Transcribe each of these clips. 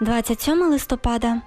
27 листопада.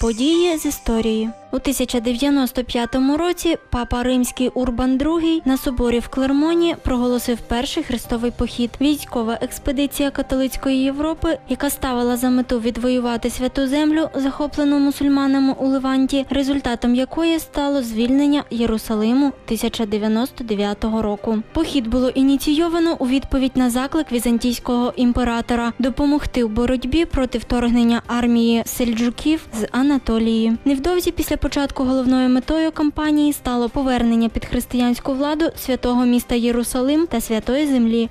Події з історії у 1095 році папа римський Урбан II на соборі в Клермоні проголосив перший хрестовий похід. Військова експедиція католицької Європи, яка ставила за мету відвоювати святу землю, захоплену мусульманами у Леванті, результатом якої стало звільнення Єрусалиму 1099 року. Похід було ініційовано у відповідь на заклик візантійського імператора допомогти у боротьбі проти вторгнення армії сельджуків з Анатолії. Невдовзі після початку головною метою кампанії стало повернення під християнську владу святого міста Єрусалим та святої землі.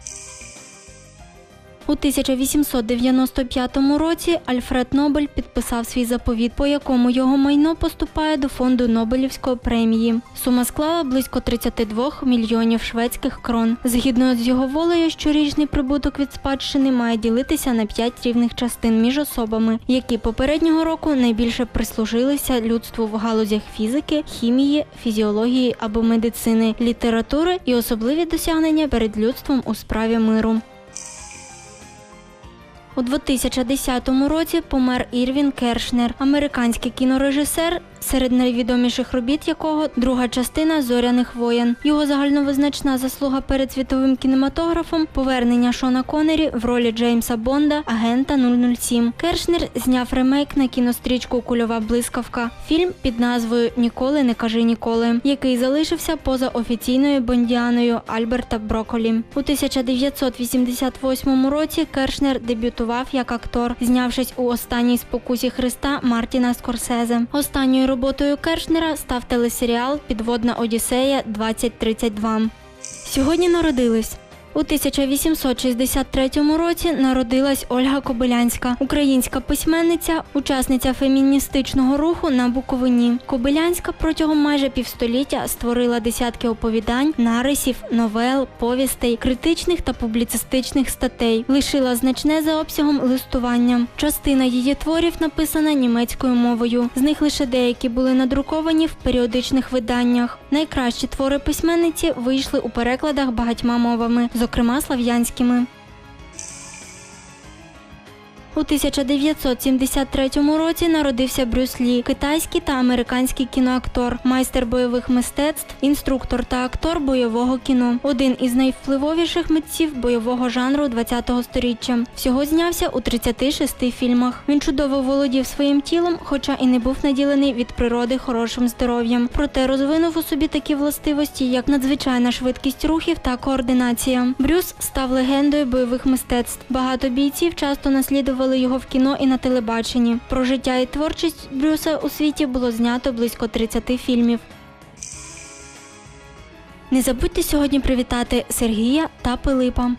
У 1895 році Альфред Нобель підписав свій заповіт, по якому його майно поступає до фонду Нобелівської премії. Сума склала близько 32 мільйонів шведських крон. Згідно з його волею, щорічний прибуток від спадщини має ділитися на 5 рівних частин між особами, які попереднього року найбільше прислужилися людству в галузях фізики, хімії, фізіології або медицини, літератури і особливі досягнення перед людством у справі миру. У 2010 році помер Ірвін Кершнер, американський кінорежисер, серед найвідоміших робіт якого друга частина зоряних воєн. Його загальновизначна заслуга перед світовим кінематографом повернення Шона Коннері в ролі Джеймса Бонда, агента 007. Кершнер зняв ремейк на кінострічку Кульова блискавка. Фільм під назвою Ніколи не кажи ніколи, який залишився поза офіційною бондіаною Альберта Броколі. У 1988 році Кершнер дебютував як актор, знявшись у останній спокусі Христа Мартіна Скорсезе. Останньою роботою Кершнера став телесеріал Підводна Одіссея 2032. Сьогодні народились. У 1863 році народилась Ольга Кобилянська, українська письменниця, учасниця феміністичного руху на Буковині. Кобилянська протягом майже півстоліття створила десятки оповідань, нарисів, новел, повістей, критичних та публіцистичних статей. Лишила значне за обсягом листування. Частина її творів написана німецькою мовою. З них лише деякі були надруковані в періодичних виданнях. Найкращі твори письменниці вийшли у перекладах багатьма мовами, зокрема слав'янськими. У 1973 році народився Брюс Лі, китайський та американський кіноактор, майстер бойових мистецтв, інструктор та актор бойового кіно. Один із найвпливовіших митців бойового жанру ХХ століття. Всього знявся у 36 фільмах. Він чудово володів своїм тілом, хоча і не був наділений від природи хорошим здоров'ям. Проте розвинув у собі такі властивості, як надзвичайна швидкість рухів та координація. Брюс став легендою бойових мистецтв. Багато бійців часто наслідували його в кіно і на телебаченні. Про життя і творчість Брюса у світі було знято близько 30 фільмів. Не забудьте сьогодні привітати Сергія та Пилипа.